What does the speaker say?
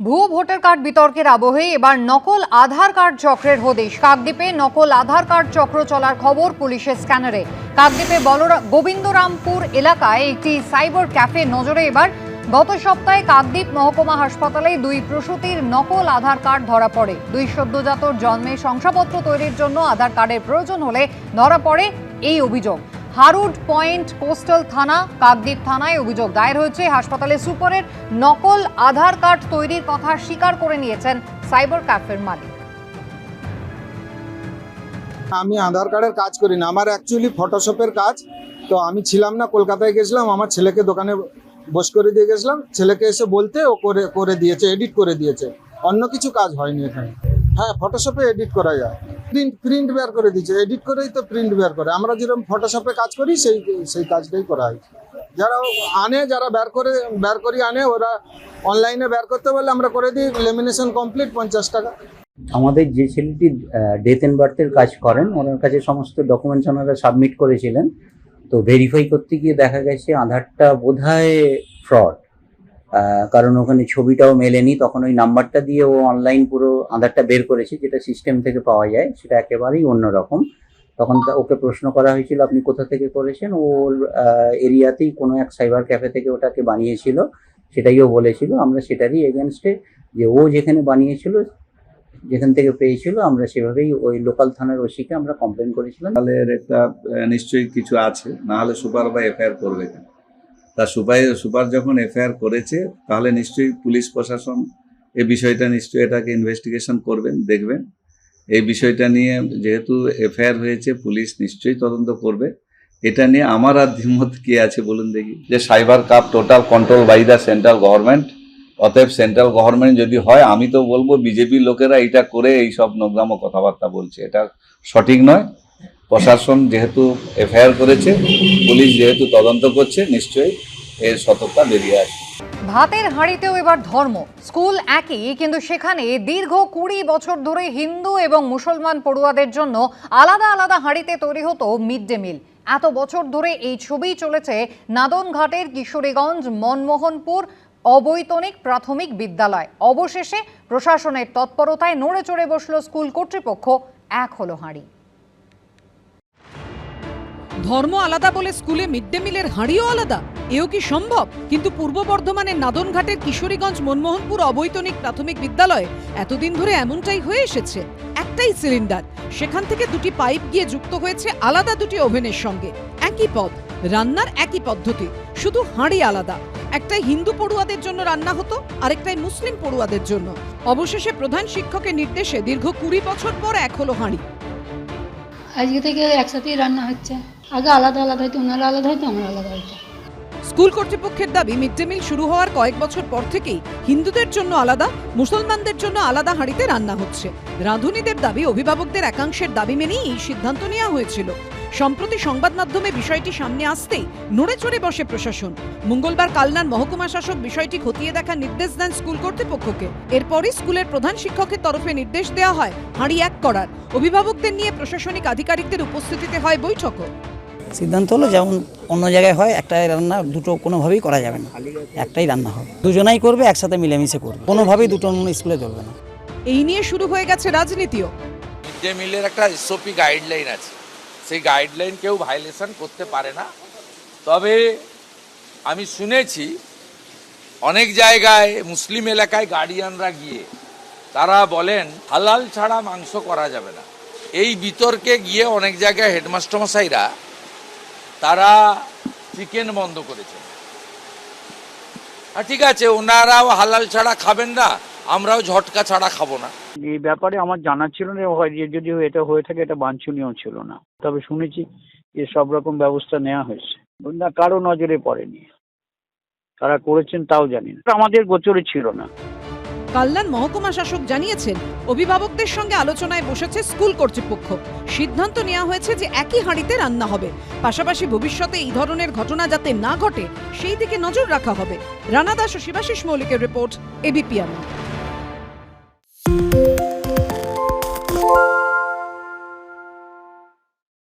ভুয়ো voter card বিতর্কের আবহে এবার নকল আধার কার্ড চক্রের হদিশ। কাকদ্বীপে নকল আধার কার্ড চক্র চলার খবর পুলিশের স্ক্যানারে। কাকদ্বীপে গোবিন্দরামপুর এলাকায় একটি সাইবার ক্যাফে নজরে এবার। গত সপ্তাহে কাকদ্বীপ মহকুমা হাসপাতালে দুই প্রসূতির নকল আধার কার্ড ধরা পড়ে। দুই সদ্যজাতর জন্মে শংসাপত্র তৈরির জন্য আধার কার্ডের প্রয়োজন হলে ধরা পড়ে এই অভিযোগ। হারুড পয়েন্ট কোস্টাল থানা, কাকদ্বীপ থানায় অভিযোগ দায়ের হয়েছে। হাসপাতালে সুপারের নকল আধার কার্ড তৈরির কথা স্বীকার করে নিয়েছেন সাইবার ক্যাফের মালিক। আমি আধার কার্ডের কাজ করি না, আমার অ্যাকচুয়ালি ফটোশপের কাজ। তো আমি ছিলাম না, কলকাতায় গেছিলাম, আমার ছেলেকে দোকানে বস করে দিয়ে গেছিলাম। ছেলেকে এসে বলতে ও করে করে দিয়েছে এডিট করে দিয়েছে। অন্য কিছু কাজ হয়নি এখানে। হ্যাঁ ফটোশপে এডিট করা যায়। প্রিন্ট প্রিন্ট বের করে দিয়েছে এডিট করেই তো প্রিন্ট বের করে। আমরা যেরকম ফটোশপে কাজ করি, সেই সেই কাজটাই করা হয়। যারা আনে, যারা বের করে, বের করি আনে, ওরা অনলাইনে বের করতে বললে আমরা করে দিই লেমিনেশন কমপ্লিট পঞ্চাশ টাকা। আমাদের যে ছেলেটি ডেথ এন্ড বার্থের কাজ করেন, ওনার কাছে সমস্ত ডকুমেন্টস ওনারা সাবমিট করেছিলেন। তো ভেরিফাই করতে গিয়ে দেখা গেছে, আধারটা বোধহয় ফ্রড কারণ ওখানে ছবিটাও মেলেনি, তখন ওই নাম্বারটা দিয়ে ও অনলাইন পুরো আধারটা বের করেছে, যেটা সিস্টেম থেকে পাওয়া যায়, সেটা একেবারেই অন্যরকম। তখন ওকে প্রশ্ন করা হয়েছিল, আপনি কোথা থেকে করেছেন? ওর এরিয়াতেই কোনো এক সাইবার ক্যাফে থেকে ওটাকে বানিয়েছিল সেটাইও বলেছিল। আমরা সেটারই এগেনস্টে যে ও যেখানে বানিয়েছিল, যেখান থেকে পেয়েছিল, আমরা সেভাবেই ওই লোকাল থানার ওসিকে আমরা কমপ্লেন করেছিলাম। তাহলে একটা নিশ্চয়ই কিছু আছে, না হলে সুপার বা এফআইআর করবে কেন? তা সুপার সুপার যখন এফআইআর করেছে, তাহলে নিশ্চয়ই পুলিশ প্রশাসন এই বিষয়টা নিশ্চয়ই এটাকে ইনভেস্টিগেশন করবেন, দেখবেন। এই বিষয়টা নিয়ে যেহেতু এফআইআর হয়েছে, পুলিশ নিশ্চয়ই তদন্ত করবে। এটা নিয়ে আমার আর দ্বিমত কি আছে বলুন দেখি। যে cyber cup total control by the central government অতএব সেন্ট্রাল গভর্নমেন্ট যদি হয়, আমি তো বলব, বিজেপির লোকেরা এটা করে এই সব নোংরামো কথাবার্তা বলছে। এটা সঠিক নয়। প্রশাসন যেহেতু এফআইআর করেছে, পুলিশ যেহেতু তদন্ত করছে, নিশ্চয়ই এর সতর্কতা বেরিয়ে আসবে। ভাতের হাঁড়িতেও এবার ধর্ম। স্কুল একই, কিন্তু সেখানে দীর্ঘ কুড়ি বছর ধরে হিন্দু এবং মুসলমান পড়ুয়াদের জন্য আলাদা আলাদা হাঁড়িতে তৈরি হতো মিড ডে মিল। এত বছর ধরে এই ছবি চলেছে নাদনঘাটের কিশোরীগঞ্জ, মনমোহনপুর অবৈতনিক প্রাথমিক বিদ্যালয়। অবশেষে প্রশাসনের তৎপরতায় নড়ে চড়ে বসল স্কুল কর্তৃপক্ষ। এক হলো হাঁড়ি। ধর্ম আলাদা বলে স্কুলে মিড ডে মিলের হাঁড়িও আলাদা? এও কি সম্ভব? কিন্তু পূর্ব বর্ধমানের নাদনঘাটের কিশোরীগঞ্জ মনমোহনপুর অবৈতনিক প্রাথমিক বিদ্যালয়ে এতদিন ধরে এমনটাই হয়ে এসেছে। একটাই সিলিন্ডার। সেখান থেকে দুটি পাইপ গিয়ে যুক্ত হয়েছে আলাদা দুটি ওভেনের সঙ্গে। একই পদ রান্নার একই পদ্ধতি। শুধু হাঁড়ি আলাদা। একটাই হিন্দু পড়ুয়াদের জন্য রান্না হতো, আরেকটাই মুসলিম পড়ুয়াদের জন্য। অবশেষে প্রধান শিক্ষকের নির্দেশে দীর্ঘ কুড়ি বছর পর এক হলো হাঁড়ি। আজকে থেকে একসাথেই রান্না হচ্ছে। আগে আলাদা আলাদা হয়তো ওনারা আলাদা হয়তো আমরা আলাদা হয়তো স্কুল কর্তৃপক্ষের দাবি মিড ডে মিল শুরু হওয়ার কয়েক বছর পর থেকেই হিন্দুদের জন্য আলাদা, মুসলমানদের জন্য আলাদা হাঁড়িতে রান্না হচ্ছে। রাঁধুনিদের দাবি, অভিভাবকদের একাংশের দাবি মেনেই এই সিদ্ধান্ত নেওয়া হয়েছিল। সম্প্রতি সংবাদ মাধ্যমে বিষয়টি সামনে আসতেই নড়ে চড়ে বসে প্রশাসন। মঙ্গলবার কালনার মহকুমা শাসক বিষয়টি খতিয়ে দেখার নির্দেশ দেন স্কুল কর্তৃপক্ষকে। এরপরই স্কুলের প্রধান শিক্ষকের তরফে নির্দেশ দেওয়া হয় হাঁড়ি এক করার। অভিভাবকদের নিয়ে প্রশাসনিক আধিকারিকদের উপস্থিতিতে হয় বৈঠকও। সিদ্ধান্ত হলো যেমন অন্য জায়গায় হয় একটাই রান্না দুটো কোনোভাবেই করা যাবে না। একটাই রান্না হবে। দুজনাই করবে একসাথে মিলেমিশে করবে। কোনোভাবেই দুটো স্কুলে চলবে না। এই নিয়ে শুরু হয়ে গেছে রাজনীতিও। মিড ডে মিলের একটা এসওপি গাইডলাইন আছে। সেই গাইডলাইন কেউ ভাইলেশন করতে পারে না। তবে আমি শুনেছি অনেক জায়গায় মুসলিম এলাকায় গার্ডিয়ানরা গিয়ে তারা বলেন হালাল ছাড়া মাংস করা যাবে না। এই বিতর্কে গিয়ে অনেক জায়গায় হেডমাস্টারমশাইরা তারা চিকেন বন্ধ করেছেন। ঠিক আছে, ওনারাও হালাল ছাড়া খাবেন না, আমরাও ঝটকা ছাড়া খাব না। এই ব্যাপারে আমার জানা ছিল না যদি এটা হয়ে থাকে, এটা বাঞ্ছনীয় ছিল না। তবে শুনেছি যে সব রকম ব্যবস্থা নেওয়া হয়েছে। না, কারও নজরে পড়েনি। তারা করেছেন তাও জানি না। আমাদের গোচরে ছিল না। কাল্লান মহকুমা শাসক জানিয়েছেন, অভিভাবকদের সঙ্গে আলোচনায় বসেছে স্কুল কর্তৃপক্ষ। সিদ্ধান্ত নেওয়া হয়েছে যে একই হাঁড়িতে রান্না হবে। পাশাপাশি ভবিষ্যতে এই ধরনের ঘটনা যাতে না ঘটে, সেই দিকে নজর রাখা হবে। রানা দাস ও শিবাশিস মৌলিকের রিপোর্ট, এবিপি